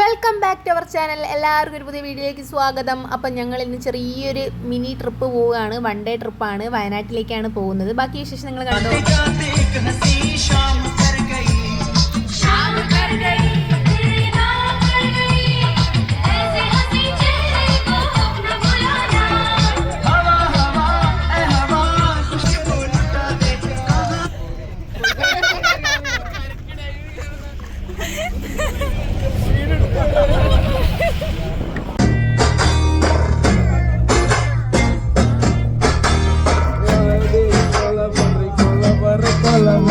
Welcome back to our channel എല്ലാവർക്കും ഒരു പുതിയ വീഡിയോയിലേക്ക് സ്വാഗതം. അപ്പം ഞങ്ങൾ ഇന്ന് ചെറിയൊരു മിനി ട്രിപ്പ് പോവുകയാണ്. വൺ ഡേ ട്രിപ്പാണ് വയനാട്ടിലേക്കാണ് പോകുന്നത്. ബാക്കി വിശേഷം നിങ്ങൾ കണ്ടോ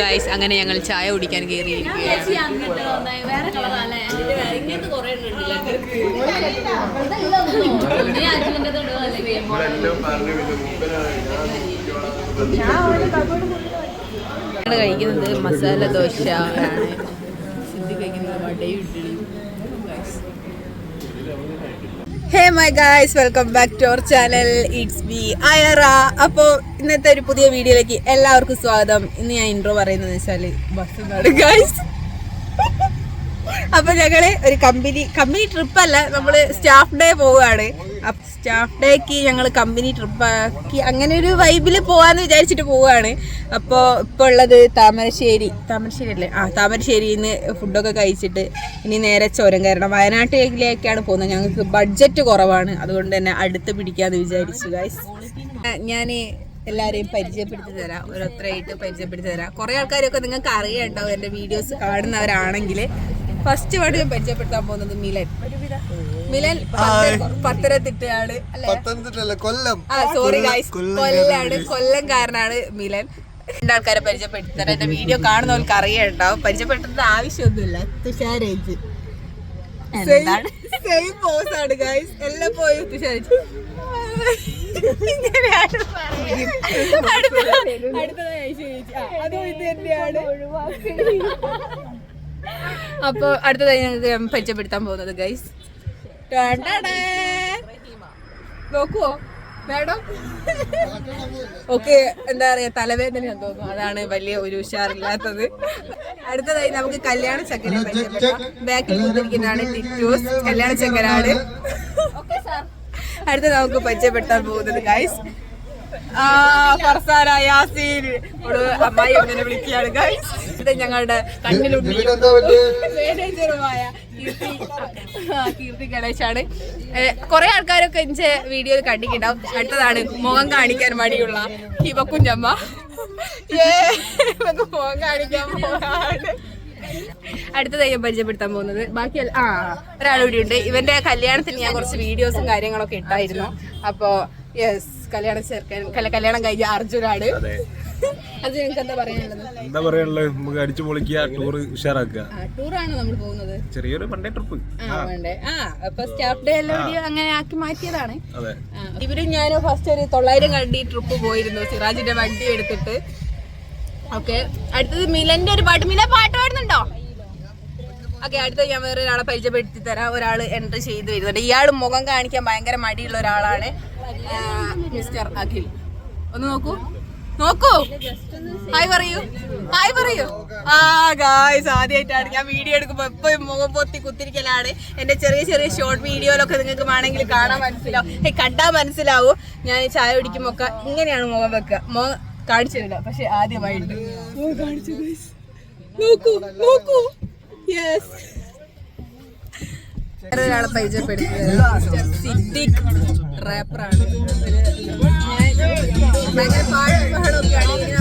ഗൈസ് അങ്ങനെ ഞങ്ങൾ ചായ കുടിക്കാൻ കയറിയിരിക്കുകയാണ്. ഞങ്ങൾ കഴിക്കുന്നത് മസാല ദോശ ആണ്. സിദ്ധി കഴിക്കുന്നത് വടയും ഇഡ്ഡലിയും. Hey my guys welcome back to our channel it's B അയറ അപ്പോൾ ഇന്നത്തെ ഒരു പുതിയ വീഡിയോയിലേക്ക് എല്ലാവർക്കും സ്വാഗതം. ഇന്ന് ഞാൻ ഇൻട്രോ പറയുന്നത് വെച്ചാൽ ബസ് ഗായ്സ് അപ്പൊ ഞങ്ങൾ ഒരു കമ്പനി കമ്പനി ട്രിപ്പ് അല്ല നമ്മൾ സ്റ്റാഫ് ഡേ പോവുകയാണ്. സ്റ്റാഫ് ഡേക്ക് ഞങ്ങൾ കമ്പനി ട്രിപ്പ് ആക്കി അങ്ങനെ ഒരു വൈബിൽ പോവാന്ന് വിചാരിച്ചിട്ട് പോവുകയാണ്. അപ്പോൾ ഇപ്പോൾ ഉള്ളത് താമരശ്ശേരി. താമരശ്ശേരി അല്ലേ? ആ താമരശ്ശേരിയിൽ നിന്ന് ഫുഡൊക്കെ കഴിച്ചിട്ട് ഇനി നേരെ ചുരം കയറണം. വയനാട്ടിലേക്കാണ് പോകുന്നത്. ഞങ്ങൾക്ക് ബഡ്ജറ്റ് കുറവാണ്. അതുകൊണ്ട് തന്നെ അടുത്ത് പിടിക്കാന്ന് വിചാരിച്ചു ഗൈസ് ഞാൻ എല്ലാവരെയും പരിചയപ്പെടുത്തി തരാം. ഓരോരുത്തരായിട്ട് പരിചയപ്പെടുത്തി തരാം. കുറേ ആൾക്കാരൊക്കെ നിങ്ങൾക്ക് അറിയുണ്ടാവും എന്റെ വീഡിയോസ് കാണുന്നവരാണെങ്കിൽ ഫസ്റ്റ് വേർഡ് ഞാൻ പരിചയപ്പെടുത്താൻ പോകുന്നത് മിലൻ. മിലൻ പത്ത- പത്തനംതിട്ടയാണ് പത്തനംതിട്ടല്ല കൊല്ലം. ആ സോറി ഗൈസ് കൊല്ലാണ് കൊല്ലം കൊല്ലംകാരനാണ് മിലൻ. രണ്ടാൾക്കാരെ പരിചയപ്പെടുത്തി തരാം എന്റെ വീഡിയോ കാണുന്നവർക്ക് അറിയണ്ടാവും പരിചയപ്പെടുത്തുന്നത് ആവശ്യമൊന്നുമില്ല തുഷാരേജ് സെയിം പോസ് ആണ് ഗൈസ് എല്ലാം പോയി തുഷാരേജ് അടുത്തതായി ചേച്ചി അതും ഇത് തന്നെയാണ് അപ്പൊ അടുത്തതായി ഞങ്ങൾക്ക് പരിചയപ്പെടുത്താൻ പോകുന്നത് ഗൈസ് നോക്കുവോ? മാഡം? ഓക്കെ എന്താ പറയാ തലവേദന തോന്നുന്നു. അതാണ് വലിയ ഒരു ഉഷാറില്ലാത്തത്. അടുത്തതായി നമുക്ക് കല്യാണ ചക്കനെ പരിചയപ്പെടാം. ബാക്കിൽ കൊണ്ടിരിക്കുന്നതാണ് ടിറ്റൂസ് കല്യാണ ചക്കനാണ്. അടുത്ത നമുക്ക് പരിചയപ്പെടുത്താൻ പോകുന്നത് ഗൈസ് ഫർസാന യാസീൻ. ഒരു അമ്മായി എങ്ങനെ വിളിക്കുകയാണ് ഗൈസ് ഇത് ഞങ്ങളുടെ കണ്ണിലുണ്ടി? മാനേജറുമായ കീർത്തി. ഗണേശാണ്. കുറെ ആൾക്കാരൊക്കെ എന്റെ വീഡിയോയിൽ കണ്ടിട്ടുണ്ടാവും. അടുത്തതാണ് മുഖം കാണിക്കാൻ മടിയുള്ള ഹിബക്കുഞ്ഞമ്മ ഏ, മുഖം കാണിക്കാൻ പോകാണ്. അടുത്തതായി ഞാൻ പരിചയപ്പെടുത്താൻ പോകുന്നത്. ബാക്കി ആ ഒരാൾ കൂടി ഉണ്ട്. ഇവന്റെ കല്യാണത്തിന് ഞാൻ കുറച്ച് വീഡിയോസും കാര്യങ്ങളൊക്കെ ഇട്ടായിരുന്നു. അപ്പോ യെസ് കല്യാണം ചേർക്കാൻ കല്യാണം കഴിഞ്ഞ അർജുനാണ്. അത്. ഞങ്ങൾക്ക് എന്താ പറയാനുള്ളത്? എന്താ പറയാനുള്ളത്? നമുക്ക് അടിച്ചു പൊളിക്കുക ടൂർ ഉഷാറാക്കുക. ടൂറാണ് നമ്മൾ പോകുന്നത്? ചെറിയൊരു വൺഡേ ട്രിപ്പ് ആ വേണ്ടേ ആ അപ്പൊ സ്റ്റാഫ് ഡേ എല്ലാം അങ്ങനെ ആക്കി മാറ്റിയതാണ്. ഇവരും ഞാനും ഫസ്റ്റ് ഒരു തൊള്ളായിരം കണ്ടി ട്രിപ്പ് പോയിരുന്നു സിറാജിന്റെ വണ്ടി എടുത്തിട്ട്. ഓക്കെ അടുത്തത് മിലന്റെ ഒരു പാട്ട് മില പാട്ട് പാടുന്നുണ്ടോ? ഓക്കെ അടുത്ത ഞാൻ വേറെ ഒരാളെ പരിചയപ്പെടുത്തി തരാം. ഒരാൾ എൻട്രി ചെയ്ത് വരുന്നുണ്ട്. ഇയാൾ മുഖം കാണിക്കാൻ ഭയങ്കര മടിയുള്ള ഒരാളാണ് മിസ്റ്റർ അഖിൽ. ഒന്ന് നോക്കൂ. നോക്കൂ. ഹായ് പറയൂ. ഹായ് പറയൂ. ആ ഗായ്സ് ആദ്യമായിട്ടാണ് ഞാൻ വീഡിയോ എടുക്കുമ്പോൾ എപ്പോഴും മുഖം പൊത്തി കുത്തിരിക്കലാണ്. എന്റെ ചെറിയ ചെറിയ ഷോർട്ട് വീഡിയോയിലൊക്കെ നിങ്ങൾക്ക് വേണമെങ്കിൽ കാണാൻ മനസ്സിലാവും. ഏ കണ്ടാൽ മനസ്സിലാവും. ഞാൻ ചായ കുടിക്കുമ്പോൾ ഒക്കെ ഇങ്ങനെയാണ് മുഖം വെക്കുക. മുഖം കാണിച്ചു തരില്ല. പക്ഷെ ആദ്യമായിട്ട്. നോക്കൂ നോക്കൂ. യെസ് വേറെ ഒരാളെ പരിചയപ്പെടുത്തിയത് സിദ്ദിഖ് റാപ്പറാണ്. ഭയങ്കര പാടും പാടൊക്കെയാണ് ഇനി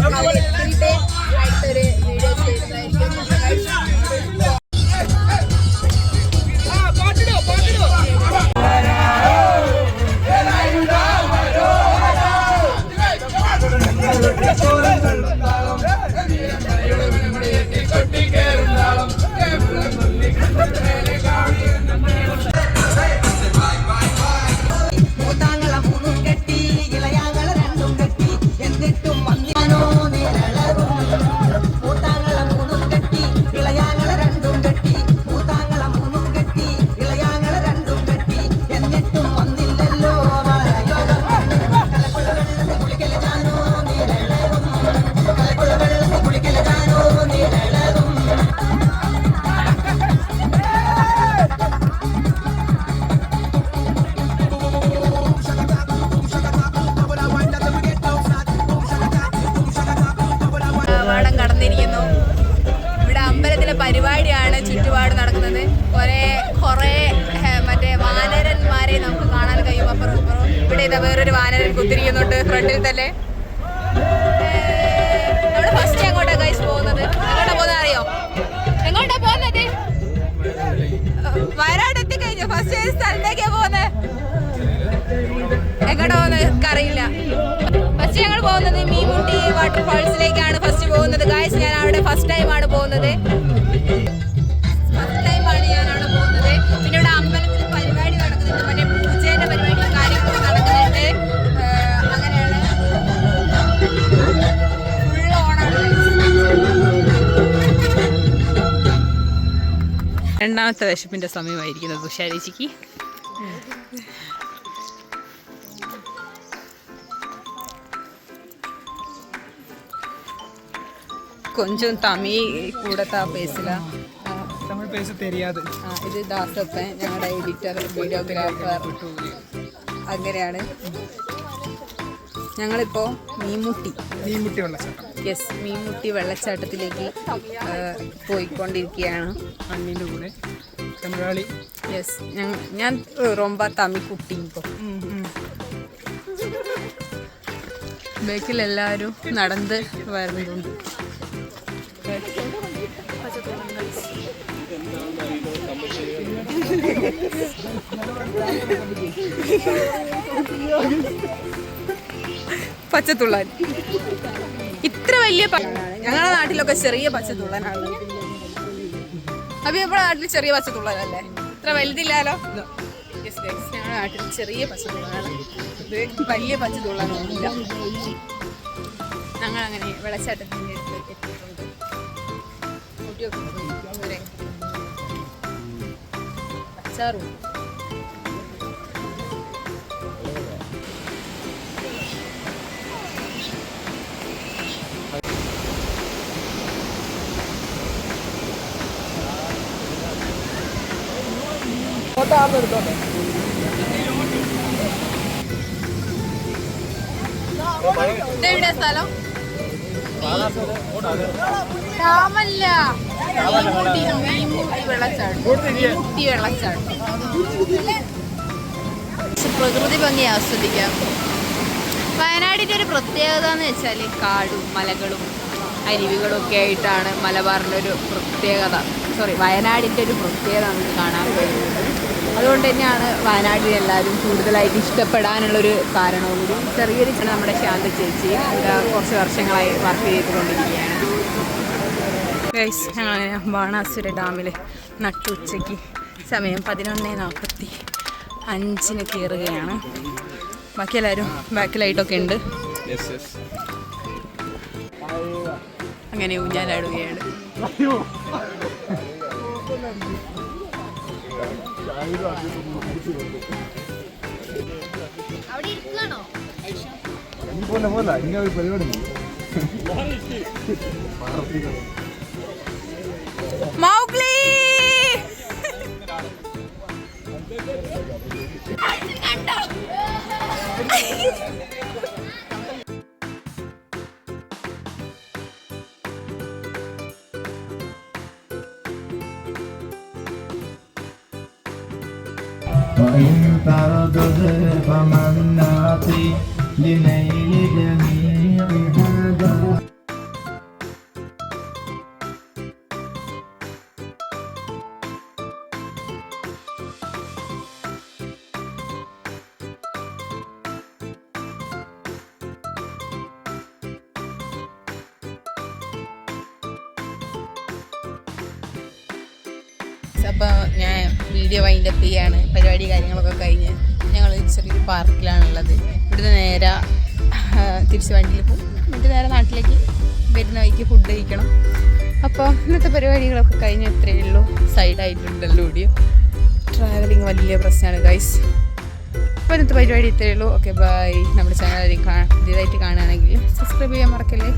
കുറേ മറ്റേ വാനരന്മാരെ നമുക്ക് കാണാൻ കഴിയും. അപ്പുറം അപ്പുറം ഇവിടെ ഇതാ വേറൊരു വാനരൻ കുത്തിരിക്കുന്നുണ്ട് ഫ്രണ്ടിൽ തന്നെ. നമ്മൾ ഫസ്റ്റ് എങ്ങോട്ടാ ഗൈസ് പോകുന്നത്? എങ്ങോട്ടാ പോകുന്നത് അറിയോ? എങ്ങോട്ടാ പോകുന്നത്? വയനാട് എത്തിക്കഴിഞ്ഞു. ഫസ്റ്റ് ഏത് സ്ഥലത്തേക്കാ പോകുന്നത്. എങ്ങോട്ടാ പോകുന്നത്? അറിയില്ല ഫസ്റ്റ് ഞങ്ങൾ പോകുന്നത്? മീൻമുട്ടി വാട്ടർഫാൾസിലേക്കാണ് ഫസ്റ്റ് പോകുന്നത്. ഗായ്സ് ഞാൻ അവിടെ ഫസ്റ്റ് ടൈം രണ്ടാമത്തെ വിശപ്പിന്റെ സമയമായിരിക്കുന്നത് തുഷാരേച്ചിക്ക് കൊഞ്ചും തമിഴ് കൂടത്താ പേസില. തമിഴ് പേസ് തെരിയാതെ. ഇത് ദാസപ്പൻ ഞങ്ങളുടെ എഡിറ്റർ വീഡിയോഗ്രാഫർ അങ്ങനെയാണ്. ഞങ്ങളിപ്പോൾ മീൻമുട്ടി. മീൻമുട്ടി വെള്ളച്ചാട്ടം. യെസ് മീൻമുട്ടി വെള്ളച്ചാട്ടത്തിലേക്ക് പോയിക്കൊണ്ടിരിക്കുകയാണ്. അണ്ണിന്റെ കൂടെ. തമിഴാളി. യെസ് ഞാൻ ഞാൻ റൊമ്പ തമിഴ് കുട്ടി ഇപ്പോൾ ബേക്കിൽ എല്ലാവരും നടന്ന് വരുന്നുണ്ട്. പച്ചത്തുള്ളൻ. ഇത്ര വലിയ ഞങ്ങളുടെ നാട്ടിലൊക്കെ ചെറിയ പച്ചത്തുള്ളനാണ്. അപ്പൊ ഇവിടെ നാട്ടിൽ ചെറിയ പച്ചത്തുള്ളനല്ലേ? ഇത്ര വലുതില്ലാലോ? ഞങ്ങളുടെ നാട്ടിൽ ചെറിയ പച്ചത്തുള്ളനാണ്. വലിയ പച്ചത്തുള്ളനൊന്നുമില്ല. ഞങ്ങൾ അങ്ങനെ വെള്ളച്ചാട്ടത്തിന്റെ അടുത്ത് എത്തിയിട്ടുണ്ട് പ്രകൃതി ഭംഗി ആസ്വദിക്കാം. വയനാടിന്റെ ഒരു പ്രത്യേകത എന്ന് വെച്ചാൽ കാടും മലകളും അരുവികളും ഒക്കെ ആയിട്ടാണ് മലബാറിന്റെ ഒരു പ്രത്യേകത. സോറി വയനാടിന്റെ ഒരു പ്രത്യേകത നമുക്ക് കാണാൻ കഴിയുന്നത്. അതുകൊണ്ട് തന്നെയാണ് വയനാട്ടിൽ എല്ലാവരും കൂടുതലായിട്ട് ഇഷ്ടപ്പെടാനുള്ളൊരു കാരണവും കൂടി. ചെറിയൊരു ചെറിയ നമ്മുടെ ശാന്ത ചേച്ചി ഇവിടെ കുറച്ച് വർഷങ്ങളായി വർക്ക് ചെയ്തുകൊണ്ടിരിക്കുകയാണ്. ഞങ്ങളങ്ങനെ ഞങ്ങൾ ബാണാസുര ഡാമിൽ നട്ടുച്ചയ്ക്ക് സമയം പതിനൊന്ന് നാൽപ്പത്തി അഞ്ചിന് കയറുകയാണ്. ബാക്കി എല്ലാവരും ബാക്കിലായിട്ടൊക്കെ ഉണ്ട്. അങ്ങനെ ഊഞ്ഞാലാടുകയാണ്. പോലെ പോലെ ഇങ്ങനെ ഒരു പരിപാടി മൗഗ്ലി وإن تردد فمن نعطي لنيل جميع അപ്പോൾ ഞാൻ വീഡിയോ വൈൻഡപ്പ് ചെയ്യാണ് പരിപാടി കാര്യങ്ങളൊക്കെ കഴിഞ്ഞ് ഞങ്ങൾ ചെറിയൊരു പാർക്കിലാണുള്ളത്. ഇവിടുന്ന് നേരെ തിരിച്ച് വണ്ടിയിൽ പോകും എന്നിട്ട് നേരെ നാട്ടിലേക്ക് വരുന്ന വഴിക്ക് ഫുഡ് കഴിക്കണം. അപ്പോൾ ഇന്നത്തെ പരിപാടികളൊക്കെ കഴിഞ്ഞ് ഇത്രയേ ഉള്ളൂ. സൈഡായിട്ടുണ്ടല്ലോ വീഡിയോ ട്രാവലിംഗ് വലിയ പ്രശ്നമാണ് ഗൈസ് അപ്പോൾ ഇന്നത്തെ പരിപാടി ഇത്രയേ ഉള്ളൂ. ഓക്കെ ബൈ നമ്മുടെ ചാനൽ ആരെയും കാണാൻ പുതിയതായിട്ട് കാണുകയാണെങ്കിൽ സബ്സ്ക്രൈബ് ചെയ്യാൻ മറക്കല്ലേ?